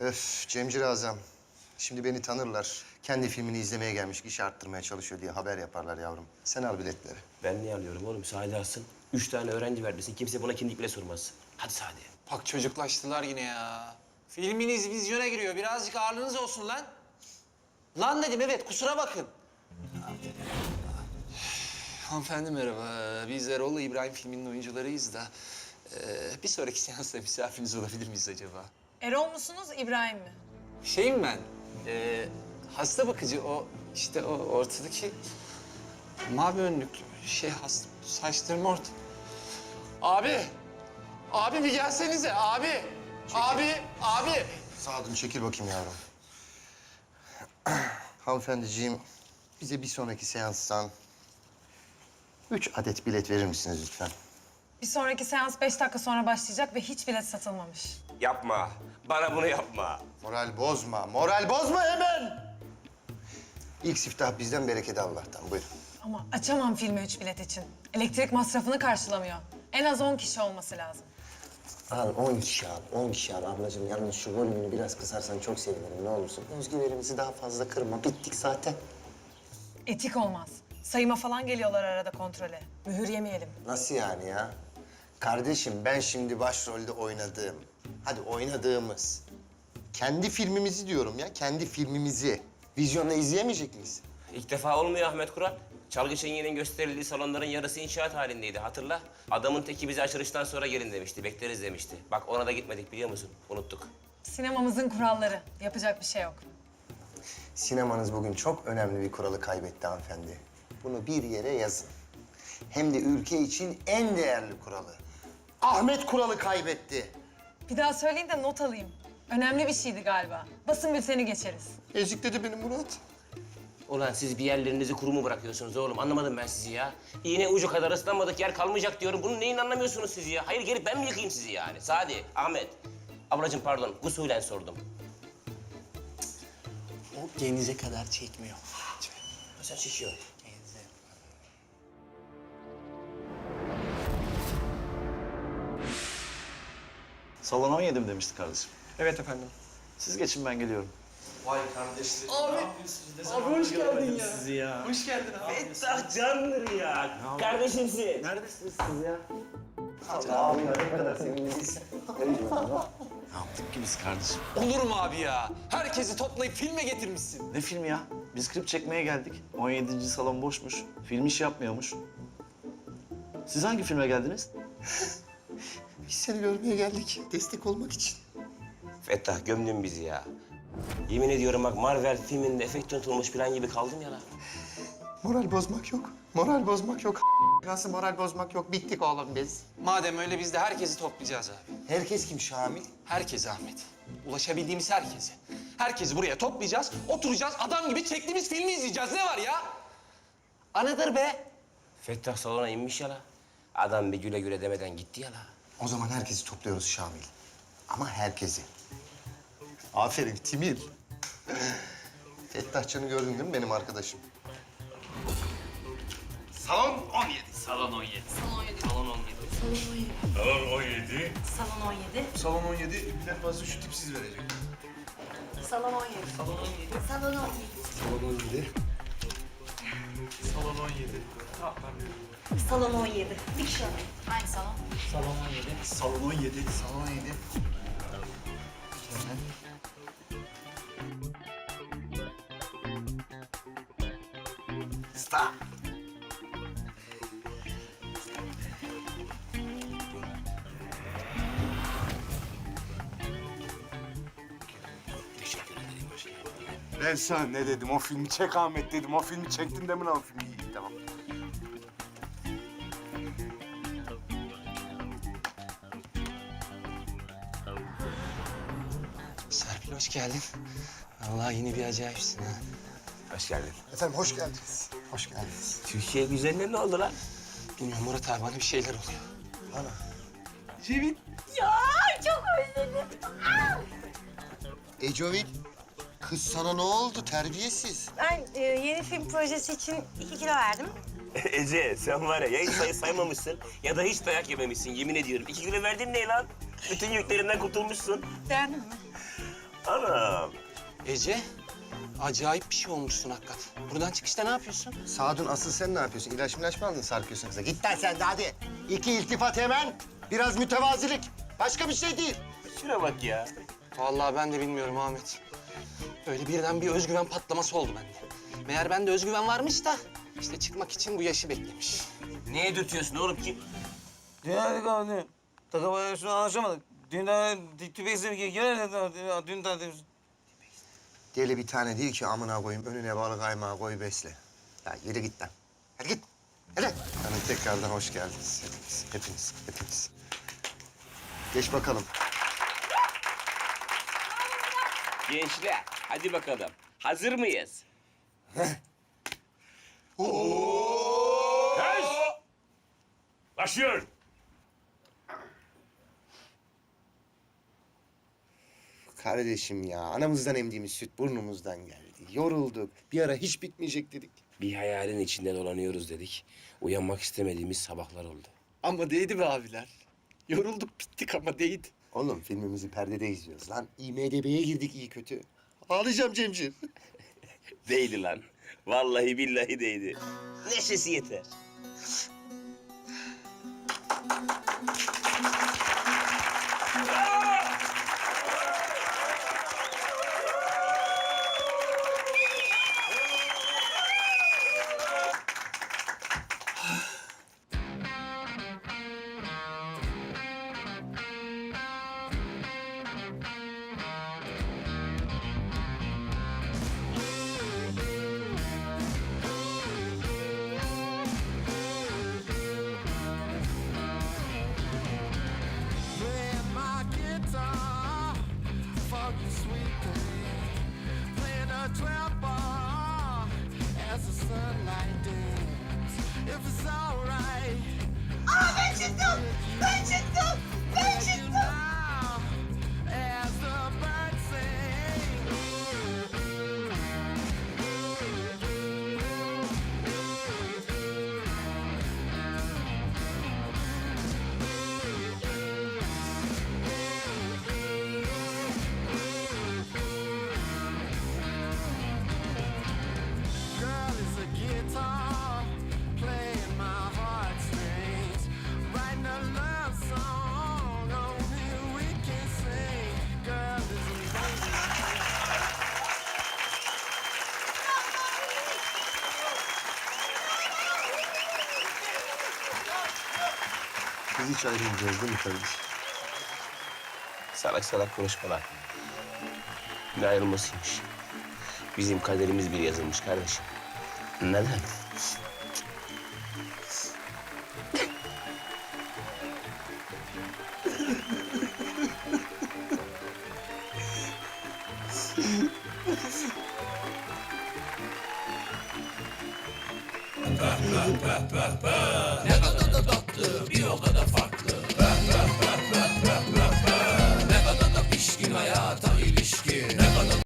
Öf Cemcir Azam. Şimdi beni tanırlar. Kendi filmini izlemeye gelmiş, iş arttırmaya çalışıyor diye haber yaparlar yavrum. Sen al biletleri. Ben niye alıyorum oğlum? Sade alsın. Üç tane öğrenci verdesin. Kimse buna kimlik bile sormaz. Hadi Sade. Bak çocuklaştılar yine ya. Filminiz vizyona giriyor. Birazcık ağırlığınız olsun lan. Lan dedim evet kusura bakın. Hanımefendi merhaba. Biz Erol'la İbrahim filminin oyuncularıyız da... eee, bir sonraki seansta misafiriniz olabilir miyiz acaba? Erol musunuz, İbrahim mi? Şeyim ben, eee, hasta bakıcı o işte o ortadaki mavi önlüklü şey hasta saçlarım orta. Abi, abi bir gelsenize abi. Abi, abi. Sadık çekil bakayım yavrum. Hanımefendiciğim, bize bir sonraki seanstan üç adet bilet verir misiniz lütfen? Bir sonraki seans beş dakika sonra başlayacak ve hiç bilet satılmamış. Yapma. Bana bunu yapma. Moral bozma, moral bozma hemen! İlk siftah bizden, bereket Allah'tan. Buyurun. Ama açamam filmi üç bilet için. Elektrik masrafını karşılamıyor. En az on kişi olması lazım. Al 10 kişi al, 10 kişi al ablacığım. Yalnız şu volümünü biraz kısarsan çok sevinirim ne olursun. Özgüvenimizi daha fazla kırma. Bittik zaten. Etik olmaz. Sayıma falan geliyorlar arada kontrole. Mühür yemeyelim. Nasıl yani ya? Kardeşim ben şimdi başrolde oynadığım, hadi oynadığımız, kendi filmimizi diyorum ya, kendi filmimizi vizyonda izleyemeyecek miyiz? İlk defa olmuyor Ahmet Kural. Çalgı Şengen'in gösterildiği salonların yarısı inşaat halindeydi hatırla. Adamın teki bize açılıştan sonra gelin demişti, bekleriz demişti. Bak ona da gitmedik biliyor musun? Unuttuk. Sinemamızın kuralları. Yapacak bir şey yok. Sinemanız bugün çok önemli bir kuralı kaybetti hanımefendi. Bunu bir yere yazın. Hem de ülke için en değerli kuralı. Ahmet kuralı kaybetti. Bir daha söyleyin de not alayım. Önemli bir şeydi galiba. Basın bülteni geçeriz. Ezikledi beni Murat. Ulan siz bir yerlerinizi kuru mu bırakıyorsunuz oğlum? Anlamadım ben sizi ya. İğne ucu kadar ıslanmadık yer kalmayacak diyorum. Bunun neyin anlamıyorsunuz siz ya? Hayır gelip ben mi yıkayayım sizi yani? Sadi, Ahmet. Ablacığım pardon, usulen sordum. O genize kadar çekmiyor. Sen şişiyor. Genize. Salon 17 mi demişti kardeşim? Evet efendim. Siz geçin ben geliyorum. Abi hoş geldin ya. Sizi ya. Hoş geldin abi. Fettah candır ya. Kardeşimsin. Neredesiniz siz ya? Abi ne kadar sevimliyiz. Ne yaptık ki biz kardeşim? Olur mu abi ya? Herkesi toplayıp filme getirmişsin. Ne filmi ya? Biz klip çekmeye geldik. 17. salon boşmuş. Film iş yapmıyormuş. Siz hangi filme geldiniz? Biz seni görmeye geldik. Destek olmak için. Fettah gömdün bizi ya. Yemin ediyorum bak Marvel filminde efekt unutulmuş plan gibi kaldım ya lan. Moral bozmak yok. Moral bozmak yok. Nasıl moral bozmak yok? Bittik oğlum biz. Madem öyle biz de herkesi toplayacağız abi. Herkes kim Şamil? Herkes Ahmet. Ulaşabildiğimiz herkese. Herkesi buraya toplayacağız, oturacağız, adam gibi çektiğimiz filmi izleyeceğiz. Ne var ya? Anıdır be. Fettah salona inmiş ya la. Adam bir güle güle demeden gitti ya la. O zaman herkesi topluyoruz Şamil. Ama herkesi. Aferin Timil. Fettahçı'nı gördün değil mi benim arkadaşım? Salon 17. Salon 17. Salon 17. Salon 17 birden fazla şu tipsiz verecek. Salon 17. Salon 17. Salon 17. Salon 17. Salon 17. Salon 17. Bir kişi alayım. Hangi salon? Salon 17. Salon 17. Stop. Ben sana ne dedim? O filmi çek Ahmet dedim. O filmi çektin değil mi lan o filmi? İyi tamam. Serpil hoş geldin. Vallahi yine bir acayipsin ha. Hoş geldin. Efendim hoş geldiniz. Hoş geldiniz. Türkiye güzeline ne oldu lan? Bilmiyorum Murat abi bana bir şeyler oluyor. Ana. Cevit. Ya çok özledim. Ecovil. Kız sana ne oldu terbiyesiz? Ben e, yeni film projesi için iki kilo verdim. Ece sen var ya ya hiç sayı saymamışsın ya da hiç dayak yememişsin yemin ediyorum. İki kilo verdiğin ne lan? Bütün yüklerinden kurtulmuşsun. Beğendin mi? Anam. Ece, acayip bir şey olmuşsun hakikat. Buradan çıkışta ne yapıyorsun? Sadun asıl sen ne yapıyorsun? İlaç milaç mı aldın sarkıyorsun kıza? Git lan sen de hadi. İki iltifat hemen. Biraz mütevazilik. Başka bir şey değil. Şuna bak ya. Vallahi ben de bilmiyorum Ahmet. Öyle birden bir özgüven patlaması oldu bende. Meğer bende özgüven varmış da işte çıkmak için bu yaşı beklemiş. Neye dürtüyorsun oğlum ki? Dün hadi kaldı. Takım şunu anlaşamadık. Dün daha tüpeksiz bir gel dün daha Deli bir tane değil ki amına koyayım. Önüne balık kaymağı koy besle. Ya yürü git lan. Hadi git. Hadi. Hanım tekrardan hoş geldiniz. Hepiniz, hepiniz, hepiniz. Geç bakalım. Gençler hadi bakalım. Hazır mıyız? Başlıyor. Kardeşim ya, anamızdan emdiğimiz süt burnumuzdan geldi. Yorulduk. Bir ara hiç bitmeyecek dedik. Bir hayalin içinde dolanıyoruz dedik. Uyanmak istemediğimiz sabahlar oldu. Ama değdi be abiler. Yorulduk bittik ama değdi. Oğlum filmimizi perdede izliyoruz lan. IMDB'ye girdik iyi kötü. Ağlayacağım Cemciğim. Değdi lan. Vallahi billahi değdi. Neşesi yeter. Hiç ayrılmayacağız değil mi kardeşim? Salak salak konuşma lan. Ne ayrılmasıymış. Bizim kaderimiz bir yazılmış kardeşim. Neden? Bir o kadar farklı